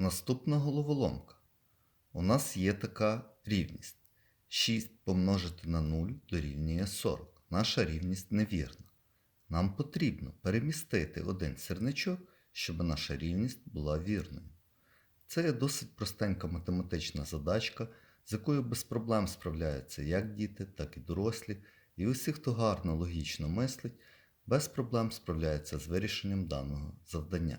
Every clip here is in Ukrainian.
Наступна головоломка. У нас є така рівність. 6 помножити на 0 дорівнює 40. Наша рівність невірна. Нам потрібно перемістити один сірничок, щоб наша рівність була вірною. Це є досить простенька математична задачка, з якою без проблем справляються як діти, так і дорослі, і усі, хто гарно логічно мислить, без проблем справляються з вирішенням даного завдання.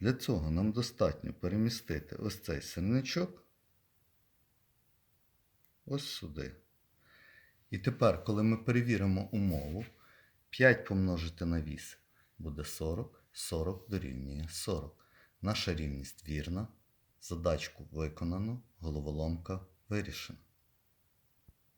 Для цього нам достатньо перемістити ось цей сірничок ось сюди. І тепер, коли ми перевіримо умову, 5 помножити на 8 буде 40, 40 дорівнює 40. Наша рівність вірна, задачку виконано, головоломка вирішена.